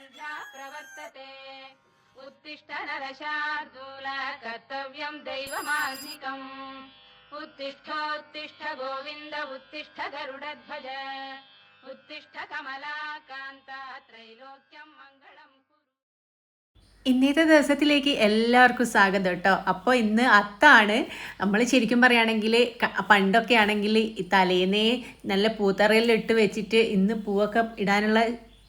वर्तते उत्तिष्ठ नरशार्दूल कर्तव्यं दैवमान्निकम् उत्तिष्ठोत्तिष्ठ गोविन्द उत्तिष्ठ गरुडध्वज उत्तिष्ठ कमलाकान्त त्रैलोक्यं मङ्गलं कुरु ഇന്നത്തെ ദിവസത്തിലേക്ക് എല്ലാവർക്കും സ്വാഗതം കേട്ടോ അപ്പോൾ ഇന്ന് അത്താണ് നമ്മൾ ശരിക്കും പറയുകയാണെങ്കിൽ പണ്ടൊക്കെ ആണെങ്കിൽ തലേന്നേ നല്ല പൂത്തറയിലിട്ട് വെച്ചിട്ട് ഇന്ന് പൂവൊക്കെ ഇടാനുള്ള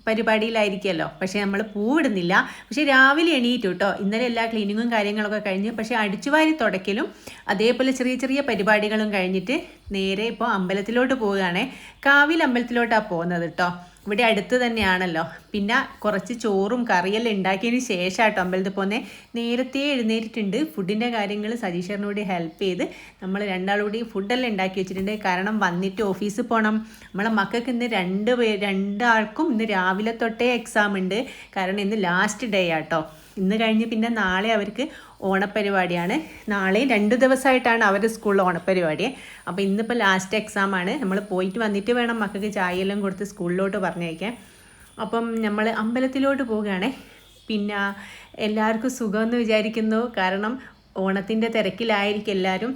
പരിപാടിയിലായിരിക്കുമല്ലോ. പക്ഷേ നമ്മൾ പൂവിടുന്നില്ല. പക്ഷേ രാവിലെ എണീറ്റു കേട്ടോ ഇന്നലെ എല്ലാ ക്ലീനിങ്ങും കാര്യങ്ങളൊക്കെ കഴിഞ്ഞ്. പക്ഷേ അടിച്ചുവാരി തുടയ്ക്കലും അതേപോലെ ചെറിയ ചെറിയ പരിപാടികളും കഴിഞ്ഞിട്ട് നേരെ ഇപ്പോൾ അമ്പലത്തിലോട്ട് പോവുകയാണേ. കാവിൽ അമ്പലത്തിലോട്ടാണ് പോകുന്നത് കേട്ടോ ഇവിടെ അടുത്ത് തന്നെയാണല്ലോ. പിന്നെ കുറച്ച് ചോറും കറിയെല്ലാം ഉണ്ടാക്കിയതിന് ശേഷം കേട്ടോ അമ്പലത്തിൽ പോകുന്നത് നേരത്തെ എഴുന്നേറ്റിട്ടുണ്ട്. ഫുഡിന്റെ കാര്യങ്ങൾ സജീഷറിനോട് ഹെൽപ്പ് ചെയ്ത് നമ്മൾ രണ്ടാളുകൂടി ഫുഡെല്ലാം ഉണ്ടാക്കി വെച്ചിട്ടുണ്ട്. കാരണം വന്നിട്ട് ഓഫീസിൽ പോകണം നമ്മളെ മക്കൾക്ക് ഇന്ന് രണ്ട് പേ രണ്ടാൾക്കും ഇന്ന് രാവിലെ തൊട്ടേ എക്സാം ഉണ്ട്. കാരണം ഇന്ന് ലാസ്റ്റ് ഡേ ആട്ടോ. ഇന്ന് കഴിഞ്ഞ് പിന്നെ നാളെ അവർക്ക് ഓണപ്പരിപാടിയാണ് നാളെ രണ്ട് ദിവസമായിട്ടാണ് അവരുടെ സ്കൂളിൽ ഓണപ്പരിപാടി അപ്പോൾ ഇന്നിപ്പോൾ ലാസ്റ്റ് എക്സാം ആണ്. നമ്മൾ പോയിട്ട് വന്നിട്ട് വേണം മക്കൾക്ക് ചായയെല്ലാം കൊടുത്ത് സ്കൂളിലോട്ട് പറഞ്ഞയക്കാൻ. അപ്പം നമ്മൾ അമ്പലത്തിലോട്ട് പോവുകയാണ്. പിന്നെ എല്ലാവർക്കും സുഖമെന്ന് വിചാരിക്കുന്നു. കാരണം ഓണത്തിന്റെ തിരക്കിലായിരിക്കും എല്ലാവരും.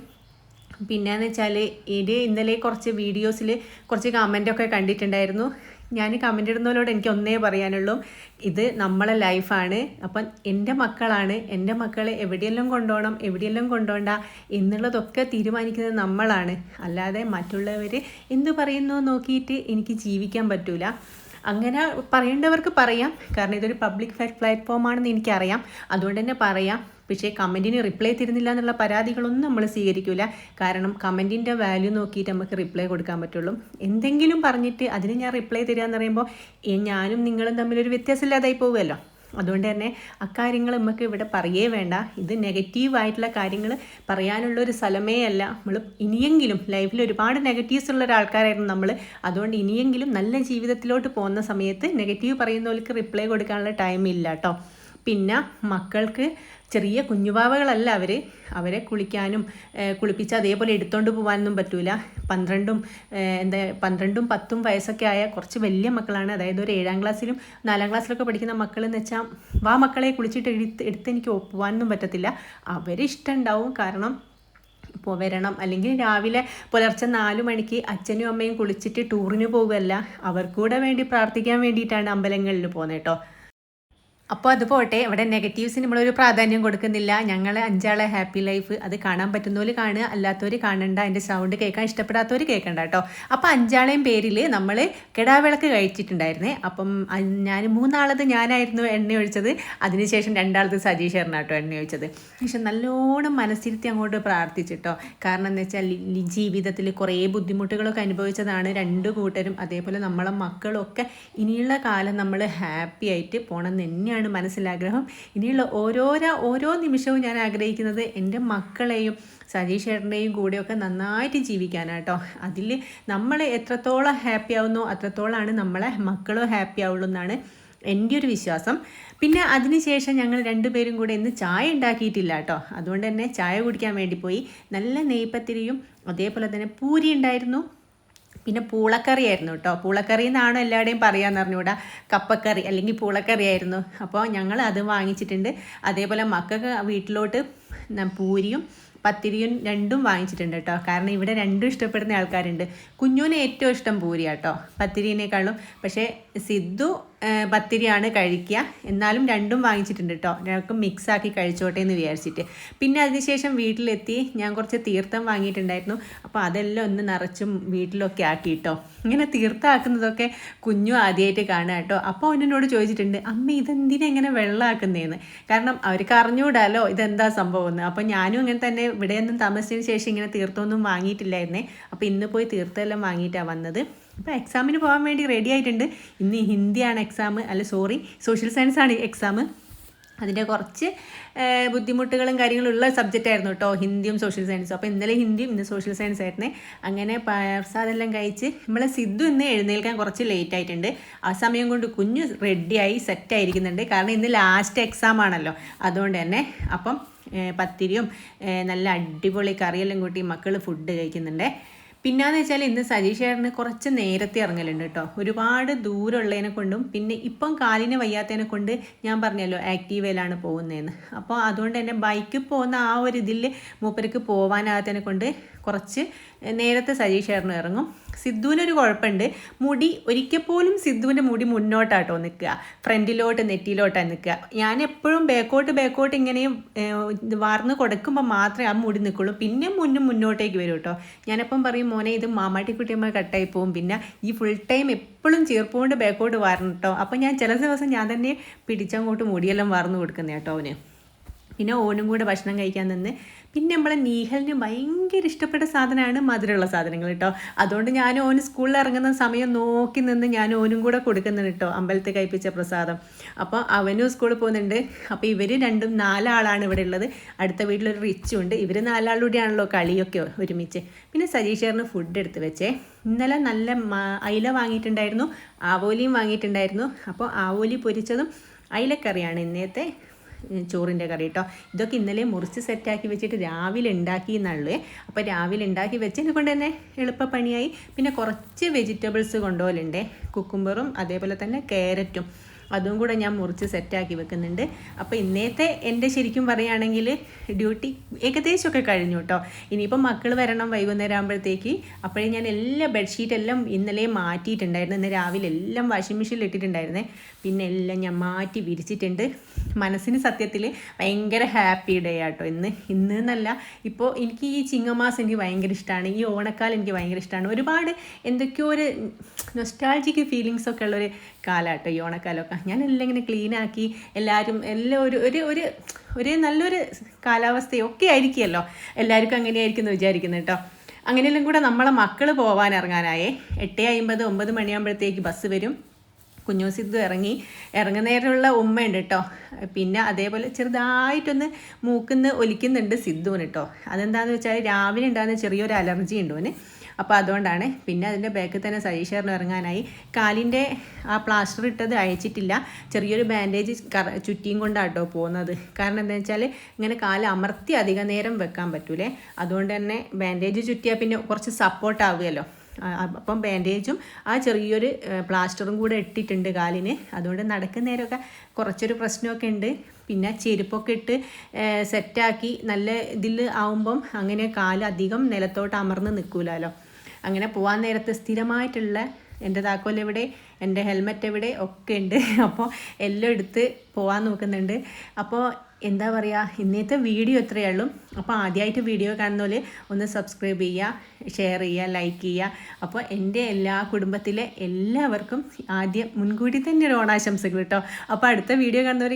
പിന്നെയെന്ന് വെച്ചാൽ ഇത് ഇന്നലെ കുറച്ച് വീഡിയോസിൽ കുറച്ച് കമന്റൊക്കെ കണ്ടിട്ടുണ്ടായിരുന്നു. ഞാൻ കമന്റ് ഇടുന്നവരോട് എനിക്ക് ഒന്നേ പറയാനുള്ളൂ. ഇത് നമ്മളെ ലൈഫാണ് അപ്പം എന്റെ മക്കളാണ്. എന്റെ മക്കളെ എവിടെയെല്ലാം കൊണ്ടുപോകണം എവിടെയെല്ലാം കൊണ്ടുപോകണ്ട എന്നുള്ളതൊക്കെ തീരുമാനിക്കുന്നത് നമ്മളാണ്. അല്ലാതെ മറ്റുള്ളവർ എന്ത് പറയുന്നു നോക്കിയിട്ട് എനിക്ക് ജീവിക്കാൻ പറ്റൂല. അങ്ങനെ പറയേണ്ടവർക്ക് പറയാം. കാരണം ഇതൊരു പബ്ലിക് പ്ലാറ്റ്ഫോമാണെന്ന് എനിക്കറിയാം. അതുകൊണ്ട് തന്നെ പറയാം. പക്ഷേ കമന്റിന് റിപ്ലൈ തരുന്നില്ല എന്നുള്ള പരാതികളൊന്നും നമ്മൾ സ്വീകരിക്കില്ല കാരണം കമന്റിന്റെ വാല്യൂ നോക്കിയിട്ട് നമുക്ക് റിപ്ലൈ കൊടുക്കാൻ പറ്റുള്ളൂ. എന്തെങ്കിലും പറഞ്ഞിട്ട് അതിന് ഞാൻ റിപ്ലൈ തരിക എന്ന് പറയുമ്പോൾ ഞാനും നിങ്ങളും തമ്മിലൊരു വ്യത്യാസമില്ലാതായി പോകുമല്ലോ അതുകൊണ്ട് തന്നെ അക്കാര്യങ്ങൾ നമുക്ക് ഇവിടെ പറയേ വേണ്ട. ഇത് നെഗറ്റീവായിട്ടുള്ള കാര്യങ്ങൾ പറയാനുള്ള ഒരു സ്ഥലമേ അല്ല. നമ്മൾ ഇനിയെങ്കിലും ലൈഫിൽ ഒരുപാട് നെഗറ്റീവ്സ് ഉള്ള ഒരാൾക്കാരായിരുന്നു നമ്മൾ. അതുകൊണ്ട് ഇനിയെങ്കിലും നല്ല ജീവിതത്തിലോട്ട് പോകുന്ന സമയത്ത് നെഗറ്റീവ് പറയുന്നവർക്ക് റിപ്ലൈ കൊടുക്കാനുള്ള ടൈം ഇല്ല കേട്ടോ പിന്നെ മക്കൾക്ക് ചെറിയ കുഞ്ഞുവാവകളല്ല അവർ അവരെ കുളിക്കാനും കുളിപ്പിച്ച് അതേപോലെ എടുത്തോണ്ട് പോകാനൊന്നും പറ്റൂല. പന്ത്രണ്ടും എന്താ പന്ത്രണ്ടും പത്തും വയസ്സൊക്കെ ആയ കുറച്ച് വലിയ മക്കളാണ്. അതായത് ഒരു ഏഴാം ക്ലാസ്സിലും നാലാം ക്ലാസ്സിലൊക്കെ പഠിക്കുന്ന മക്കളെന്ന് വെച്ചാൽ വാ മക്കളെ കുളിച്ചിട്ട് എടുത്ത് എടുത്ത് എനിക്ക് പോകാനൊന്നും പറ്റത്തില്ല. അവരിഷ്ടം ഉണ്ടാവും കാരണം ഇപ്പോൾ വരണം. അല്ലെങ്കിൽ രാവിലെ പുലർച്ചെ നാലു മണിക്ക് അച്ഛനും അമ്മയും കുളിച്ചിട്ട് ടൂറിന് പോകുമല്ല അവർക്കൂടെ വേണ്ടി പ്രാർത്ഥിക്കാൻ വേണ്ടിയിട്ടാണ് അമ്പലങ്ങളിൽ പോകുന്നത് കേട്ടോ അപ്പോൾ അത് പോട്ടെ ഇവിടെ നെഗറ്റീവ്സിന് നമ്മളൊരു പ്രാധാന്യം കൊടുക്കുന്നില്ല. ഞങ്ങൾ അഞ്ചാളെ ഹാപ്പി ലൈഫ് അത് കാണാൻ പറ്റുന്നവർ കാണുക അല്ലാത്തവർ കാണണ്ട അതിന്റെ സൗണ്ട് കേൾക്കാൻ ഇഷ്ടപ്പെടാത്തവർ കേൾക്കണ്ട കേട്ടോ. അപ്പോൾ അഞ്ചാളെയും പേരിൽ നമ്മൾ കിടാവിളക്ക് കഴിച്ചിട്ടുണ്ടായിരുന്നേ. അപ്പം ഞാൻ മൂന്നാളത് ഞാനായിരുന്നു എണ്ണ ഒഴിച്ചത്. അതിനുശേഷം രണ്ടാളത് സജീഷേറിനാണ് കേട്ടോ എണ്ണ ഒഴിച്ചത്. പക്ഷെ നല്ലോണം മനസ്സിരുത്തി അങ്ങോട്ട് പ്രാർത്ഥിച്ചിട്ടോ. കാരണം എന്ന് വെച്ചാൽ ജീവിതത്തിൽ കുറേ ബുദ്ധിമുട്ടുകളൊക്കെ അനുഭവിച്ചതാണ് രണ്ട് കൂട്ടരും. അതേപോലെ നമ്മളെ മക്കളൊക്കെ ഇനിയുള്ള കാലം നമ്മൾ ഹാപ്പി ആയിട്ട് പോകണം എന്ന് തന്നെയാണ് മനസ്സിലാഗ്രഹം. ഇനിയുള്ള ഓരോരോ ഓരോ നിമിഷവും ഞാൻ ആഗ്രഹിക്കുന്നത് എന്റെ മക്കളെയും സജീഷ് ചേട്ടന്റെയും കൂടെയൊക്കെ നന്നായിട്ട് ജീവിക്കാനാട്ടോ. അതിൽ നമ്മൾ എത്രത്തോളം ഹാപ്പി ആവുന്നോ അത്രത്തോളമാണ് നമ്മളെ മക്കളും ഹാപ്പി ആവുള്ളൂ എന്നാണ് എന്റെ ഒരു വിശ്വാസം. പിന്നെ അതിനുശേഷം ഞങ്ങൾ രണ്ടുപേരും കൂടെ ഇന്ന് ചായ ഉണ്ടാക്കിയിട്ടില്ല കേട്ടോ. അതുകൊണ്ട് തന്നെ ചായ കുടിക്കാൻ വേണ്ടി പോയി. നല്ല നെയ്പത്തിരിയും അതേപോലെ തന്നെ പൂരി ഉണ്ടായിരുന്നു പിന്നെ പൂളക്കറി ആയിരുന്നു കേട്ടോ. പൂളക്കറി എന്നാണ് എല്ലാവരുടെയും പറയാന്ന് അറിഞ്ഞൂടാ. കപ്പക്കറി അല്ലെങ്കിൽ പൂളക്കറി ആയിരുന്നു അപ്പോൾ ഞങ്ങൾ അത് വാങ്ങിച്ചിട്ടുണ്ട്. അതേപോലെ മക്കൾക്ക് വീട്ടിലോട്ട് പൂരിയും പത്തിരിയും രണ്ടും വാങ്ങിച്ചിട്ടുണ്ട് കേട്ടോ. കാരണം ഇവിടെ രണ്ടും ഇഷ്ടപ്പെടുന്ന ആൾക്കാരുണ്ട്. കുഞ്ഞുവിന് ഏറ്റവും ഇഷ്ടം പൂരിയാട്ടോ പത്തിരിനേക്കാളും. പക്ഷേ സിദ്ധു പത്തിരിയാണ് കഴിക്കുക. എന്നാലും രണ്ടും വാങ്ങിച്ചിട്ടുണ്ട് കേട്ടോ ഞങ്ങൾക്ക് മിക്സ് ആക്കി കഴിച്ചോട്ടെ എന്ന് വിചാരിച്ചിട്ട്. പിന്നെ അതിനുശേഷം വീട്ടിലെത്തി ഞാൻ കുറച്ച് തീർത്ഥം വാങ്ങിയിട്ടുണ്ടായിരുന്നു. അപ്പോൾ അതെല്ലാം ഒന്ന് നിറച്ചും വീട്ടിലൊക്കെ ആക്കി കേട്ടോ ഇങ്ങനെ തീർത്ഥമാക്കുന്നതൊക്കെ കുഞ്ഞു ആദ്യമായിട്ട് കാണുക കേട്ടോ അപ്പോൾ അവനോട് ചോദിച്ചിട്ടുണ്ട് അമ്മ ഇതെന്തിനാ ഇങ്ങനെ വെള്ളമാക്കുന്നതെന്ന് കാരണം അവർക്ക് അറിഞ്ഞുകൂടാലോ ഇതെന്താ സംഭവം എന്ന്. അപ്പോൾ ഞാനും ഇങ്ങനെ തന്നെ ഇവിടെയൊന്നും താമസിച്ചതിന് ശേഷം ഇങ്ങനെ തീർത്ഥമൊന്നും വാങ്ങിയിട്ടില്ലായിരുന്നേ. അപ്പോൾ ഇന്ന് പോയി തീർത്ഥമെല്ലാം വാങ്ങിയിട്ടാണ് വന്നത്. അപ്പോൾ എക്സാമിന് പോകാൻ വേണ്ടി റെഡി ആയിട്ടുണ്ട്. ഇന്ന് ഹിന്ദിയാണ് എക്സാം അല്ല സോറി സോഷ്യൽ സയൻസ് ആണ് എക്സാം അതിന്റെ കുറച്ച് ബുദ്ധിമുട്ടുകളും കാര്യങ്ങളും ഉള്ള സബ്ജക്റ്റ് ആയിരുന്നു കേട്ടോ ഹിന്ദിയും സോഷ്യൽ സയൻസും അപ്പോൾ ഇന്നലെ ഹിന്ദിയും ഇന്ന് സോഷ്യൽ സയൻസ് ആയിരുന്നേ. അങ്ങനെ പ്രസാദെല്ലാം കഴിച്ച് നമ്മളെ സിദ്ധു ഇന്ന് എഴുന്നേൽക്കാൻ കുറച്ച് ലേറ്റ് ആയിട്ടുണ്ട്. ആ സമയം കൊണ്ട് കുഞ്ഞ് റെഡിയായി സെറ്റ് ആയിരിക്കുന്നുണ്ട്. കാരണം ഇന്ന് ലാസ്റ്റ് എക്സാം ആണല്ലോ. അതുകൊണ്ട് തന്നെ അപ്പം പത്തിരിയും നല്ല അടിപൊളി കറിയെല്ലാം കൂട്ടി മക്കൾ ഫുഡ് കഴിക്കുന്നുണ്ട്. പിന്നെന്ന് വെച്ചാൽ ഇന്ന് സജീഷ് ചേട്ടന് കുറച്ച് നേരത്തെ ഇറങ്ങലുണ്ട് കേട്ടോ. ഒരുപാട് ദൂരമുള്ളതിനെ കൊണ്ടും പിന്നെ ഇപ്പം കാലിന് വയ്യാത്തതിനെ കൊണ്ട് ഞാൻ പറഞ്ഞല്ലോ ആക്റ്റീവയിലാണ് പോകുന്നതെന്ന്. അപ്പോൾ അതുകൊണ്ട് തന്നെ ബൈക്കിൽ പോകുന്ന ആ ഒരു ഇതിൽ മൂപ്പർക്ക് പോകാനാകാത്തതിനെ കൊണ്ട് കുറച്ച് നേരത്തെ സജീഷ് ചേർന്ന് ഇറങ്ങും. സിദ്ധുവിനൊരു കുഴപ്പമുണ്ട്. മുടി ഒരിക്കൽ പോലും സിദ്ധുവിന്റെ മുടി മുന്നോട്ടാട്ടോ നിൽക്കുക. ഫ്രണ്ടിലോട്ട് നെറ്റിയിലോട്ടാണ് നിൽക്കുക. ഞാൻ എപ്പോഴും ബാക്കോട്ട് ബാക്കോട്ട് ഇങ്ങനെ വാർന്ന് കൊടുക്കുമ്പോൾ മാത്രമേ ആ മുടി നിൽക്കുള്ളൂ. പിന്നെ മുന്നും മുന്നോട്ടേക്ക് വരും കേട്ടോ. ഞാനപ്പം പറയും മോനെ ഇത് മാമാട്ടിക്കുട്ടിയമ്മ കട്ടായി പോകും പിന്നെ ഈ ഫുൾ ടൈം എപ്പോഴും ചീർപ്പുകൊണ്ട് ബാക്കോട്ട് വാർന്ന് കേട്ടോ. അപ്പം ഞാൻ ചില ദിവസം ഞാൻ തന്നെ പിടിച്ചങ്ങോട്ട് മുടിയെല്ലാം വാർന്ന് കൊടുക്കുന്നത് കേട്ടോ അവന്. പിന്നെ ഓനും കൂടെ ഭക്ഷണം കഴിക്കാൻ നിന്ന് പിന്നെ നമ്മളെ നീഹലിന് ഭയങ്കര ഇഷ്ടപ്പെട്ട സാധനമാണ് മധുരമുള്ള സാധനങ്ങൾ കേട്ടോ. അതുകൊണ്ട് ഞാൻ ഓന് സ്കൂളിൽ ഇറങ്ങുന്ന സമയം നോക്കി നിന്ന് ഞാൻ ഓനും കൂടെ കൊടുക്കുന്നുണ്ട് കേട്ടോ അമ്പലത്തിൽ കഴിപ്പിച്ച പ്രസാദം. അപ്പോൾ അവനും സ്കൂളിൽ പോകുന്നുണ്ട്. അപ്പോൾ ഇവർ രണ്ടും നാലാളാണ് ഇവിടെ ഉള്ളത്. അടുത്ത വീട്ടിലൊരു റിച്ചും ഉണ്ട്. ഇവർ നാലാളൂടെയാണല്ലോ കളിയൊക്കെ ഒരുമിച്ച്. പിന്നെ സജീഷേറിന് ഫുഡ് എടുത്ത് വെച്ചേ. ഇന്നലെ നല്ല അയില വാങ്ങിയിട്ടുണ്ടായിരുന്നു. ആവോലിയും വാങ്ങിയിട്ടുണ്ടായിരുന്നു. അപ്പോൾ ആവോലി പൊരിച്ചതും അയിലക്കറിയാണ് ഇന്നത്തെ ചോറിന്റെ കറി കേട്ടോ ഇതൊക്കെ ഇന്നലെ മുറിച്ച് സെറ്റാക്കി വെച്ചിട്ട് രാവിലെ ഉണ്ടാക്കി എന്നുള്ളേ. അപ്പോൾ രാവിലെ ഉണ്ടാക്കി വെച്ചതിനെ കൊണ്ട് തന്നെ എളുപ്പപ്പണിയായി. പിന്നെ കുറച്ച് വെജിറ്റബിൾസ് കൊണ്ടുപോലുണ്ടേ കുക്കുംബറും അതേപോലെ തന്നെ ക്യാരറ്റും അതും കൂടെ ഞാൻ മുറിച്ച് സെറ്റാക്കി വെക്കുന്നുണ്ട്. അപ്പോൾ ഇന്നത്തെ എന്റെ ശരിക്കും പറയുകയാണെങ്കിൽ ഡ്യൂട്ടി ഏകദേശമൊക്കെ കഴിഞ്ഞു കേട്ടോ. ഇനിയിപ്പോൾ മക്കൾ വരണം വൈകുന്നേരം ആകുമ്പോഴത്തേക്ക്. അപ്പോഴേ ഞാൻ എല്ലാ ബെഡ്ഷീറ്റ് എല്ലാം ഇന്നലെ മാറ്റിയിട്ടുണ്ടായിരുന്നു. ഇന്ന് രാവിലെ എല്ലാം വാഷിംഗ് മെഷീനിൽ ഇട്ടിട്ടുണ്ടായിരുന്നേ. പിന്നെ എല്ലാം ഞാൻ മാറ്റി വിരിച്ചിട്ടുണ്ട്. മനസ്സിന് സത്യത്തിൽ ഭയങ്കര ഹാപ്പി ഡേ ആട്ടോ ഇന്ന്. ഇന്ന് എന്നല്ല ഇപ്പോൾ എനിക്ക് ഈ ചിങ്ങമാസം എനിക്ക് ഭയങ്കര ഇഷ്ടമാണ്. ഈ ഓണക്കാലം എനിക്ക് ഭയങ്കര ഇഷ്ടമാണ്. ഒരുപാട് എന്തൊക്കെയോ ഒരു നൊസ്റ്റാൾജിക്ക് ഫീലിങ്സ് ഒക്കെ ഉള്ളൊരു കാലമാട്ടോ ഈ ഓണക്കാലമൊക്കെ. ഞാൻ എല്ലാം ഇങ്ങനെ ക്ലീനാക്കി എല്ലാവരും എല്ലാം ഒരു ഒരു ഒരു ഒരു നല്ലൊരു കാലാവസ്ഥയൊക്കെ ആയിരിക്കുമല്ലോ. എല്ലാവർക്കും അങ്ങനെയായിരിക്കും എന്ന് വിചാരിക്കുന്നത് കേട്ടോ. അങ്ങനെയെല്ലാം കൂടെ നമ്മളെ മക്കൾ പോകാൻ ഇറങ്ങാനായേ. എട്ട് അമ്പത് ഒമ്പത് മണിയാകുമ്പോഴത്തേക്ക് ബസ് വരും. കുഞ്ഞു സിദ്ധു ഇറങ്ങി. ഇറങ്ങുന്നേരമുള്ള ഉമ്മയുണ്ട് കേട്ടോ. പിന്നെ അതേപോലെ ചെറുതായിട്ടൊന്ന് മൂക്കുന്ന് ഒലിക്കുന്നുണ്ട് സിദ്ധുവിന് കേട്ടോ. അതെന്താണെന്ന് വെച്ചാൽ രാവിലെ ഉണ്ടാകുന്ന ചെറിയൊരു അലർജി ഉണ്ട് അവന് അപ്പോൾ അതുകൊണ്ടാണ് പിന്നെ അതിന്റെ ബാക്കിൽ തന്നെ സജീഷറിന് ഇറങ്ങാനായി. കാലിന്റെ ആ പ്ലാസ്റ്റർ ഇട്ടത് അയച്ചിട്ടില്ല ചെറിയൊരു ബാൻഡേജ് ചുറ്റിയും കൊണ്ടാട്ടോ പോകുന്നത്. കാരണം എന്താ വെച്ചാൽ ഇങ്ങനെ കാൽ അമർത്തി അധിക നേരം വെക്കാൻ പറ്റൂലേ. അതുകൊണ്ട് തന്നെ ബാൻഡേജ് ചുറ്റിയാൽ പിന്നെ കുറച്ച് സപ്പോർട്ട് ആവുമല്ലോ അപ്പം ബാൻഡേജും ആ ചെറിയൊരു പ്ലാസ്റ്ററും കൂടെ ഇട്ടിട്ടുണ്ട് കാലിന്. അതുകൊണ്ട് നടക്കുന്ന നേരമൊക്കെ കുറച്ചൊരു പ്രശ്നമൊക്കെ ഉണ്ട്. പിന്നെ ചെരുപ്പൊക്കെ ഇട്ട് സെറ്റാക്കി നല്ല ഇതിൽ ആവുമ്പം അങ്ങനെ കാൽ അധികം നിലത്തോട്ട് അമർന്ന് നിൽക്കൂലല്ലോ അങ്ങനെ പോകാൻ നേരത്ത് സ്ഥിരമായിട്ടുള്ള എന്റെ താക്കോൽ എവിടെ എന്റെ ഹെൽമെറ്റ് എവിടെ ഒക്കെ ഉണ്ട്. അപ്പോൾ എല്ലാം എടുത്ത് പോകാൻ നോക്കുന്നുണ്ട്. അപ്പോൾ എന്താ പറയുക ഇന്നത്തെ വീഡിയോ ഇത്രയേ ഉള്ളൂ. അപ്പോൾ ആദ്യമായിട്ട് വീഡിയോ കാണുന്നവർ ഒന്ന് സബ്സ്ക്രൈബ് ചെയ്യുക ഷെയർ ചെയ്യുക ലൈക്ക് ചെയ്യുക അപ്പോൾ എന്റെ എല്ലാ കുടുംബത്തിലെ എല്ലാവർക്കും ആദ്യം മുൻകൂട്ടി തന്നെ ഒരു ഓണാശംസകൾ കേട്ടോ. അപ്പോൾ അടുത്ത വീഡിയോ കാണുന്നവരേക്കും